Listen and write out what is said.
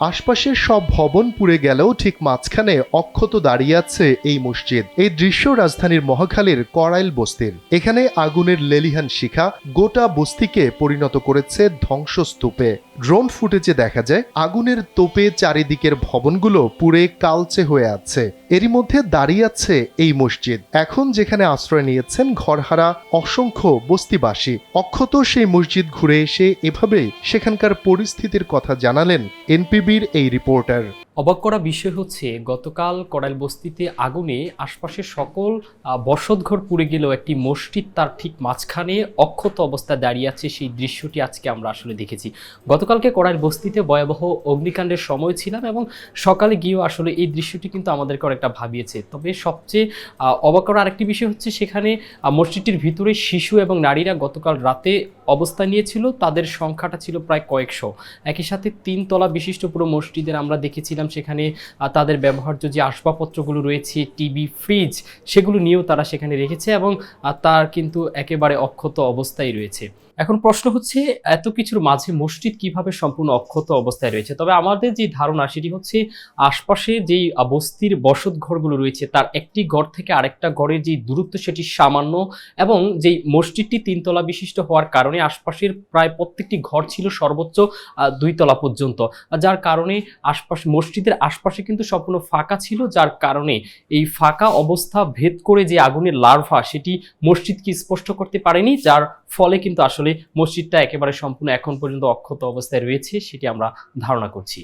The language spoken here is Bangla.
আশপাশের সব ভবন পুড়ে গেলেও ঠিক মাঝখানে অক্ষত দাঁড়িয়ে আছে এই মসজিদ। এই দৃশ্য রাজধানীর মহাখালীর করাইল বস্তির। এখানে আগুনের লেলিহান শিখা গোটা বস্তিকে পরিণত করেছে ধ্বংসস্তূপে। ড্রোন ফুটেজে দেখা যায়, আগুনের তোপে চারিদিকের ভবনগুলো পুড়ে কালচে হয়ে আছে। এরই মধ্যে দাঁড়িয়ে আছে এই মসজিদ। এখন যেখানে আশ্রয় নিয়েছেন ঘরহারা অসংখ্য বস্তিবাসী। অক্ষত সেই মসজিদ ঘুরে এসে এভাবে সেখানকার পরিস্থিতির কথা জানালেন এনপিবির এই রিপোর্টার। অবাক করা বিষয় হচ্ছে, গতকাল কড়াইল বস্তিতে আগুনে আশপাশের সকল বসতঘর পুড়ে গেলেও একটি মসজিদ তার ঠিক মাঝখানে অক্ষত অবস্থায় দাঁড়িয়ে আছে, সেই দৃশ্যটি আজকে আমরা আসলে দেখেছি। গতকালকে কড়াইল বস্তিতে ভয়াবহ অগ্নিকাণ্ডের সময় ছিলাম এবং সকালে গিয়েও আসলে এই দৃশ্যটি কিন্তু আমাদেরকে অনেকটা ভাবিয়েছে। তবে সবচেয়ে অবাক করা আরেকটি বিষয় হচ্ছে, সেখানে মসজিদটির ভিতরে শিশু এবং নারীরা গতকাল রাতে অবস্থান নিয়েছিল, তাদের সংখ্যাটা ছিল প্রায় কয়েকশো। একই সাথে তিনতলা বিশিষ্ট পুরো মসজিদের আমরা দেখেছিলাম, সেখানে তাদের ব্যবহার্য যে আসবাবপত্রগুলো রয়েছে, টিভি, ফ্রিজ, সেগুলো নিয়েও তারা সেখানে রেখেছে এবং তার কিন্তু একেবারে অক্ষত অবস্থায় রয়েছে। এখন প্রশ্ন হচ্ছে, এত কিছুর মাঝে মসজিদ কীভাবে সম্পূর্ণ অক্ষত অবস্থায় রয়েছে? তবে আমাদের যে ধারণা, সেটি হচ্ছে, আশপাশে যেই বস্তির বসত ঘরগুলো রয়েছে, তার একটি ঘর থেকে আরেকটা ঘরের যে দূরত্ব, সেটি সামান্য এবং যেই মসজিদটি তিনতলা বিশিষ্ট হওয়ার কারণে আশপাশের প্রায় প্রত্যেকটি ঘর ছিল সর্বোচ্চ দুই তলা পর্যন্ত। যার কারণে আশপাশ, মসজিদের আশপাশে কিন্তু সম্পূর্ণ ফাঁকা ছিল, যার কারণে এই ফাঁকা অবস্থা ভেদ করে যে আগুনের লার্ভা সেটি মসজিদকে স্পষ্ট করতে পারেনি, যার ফলে কিন্তু আসলে মসজিদটা একেবারে সম্পূর্ণ এখন পর্যন্ত অক্ষত অবস্থায় রয়েছে, সেটি আমরা ধারণা করছি।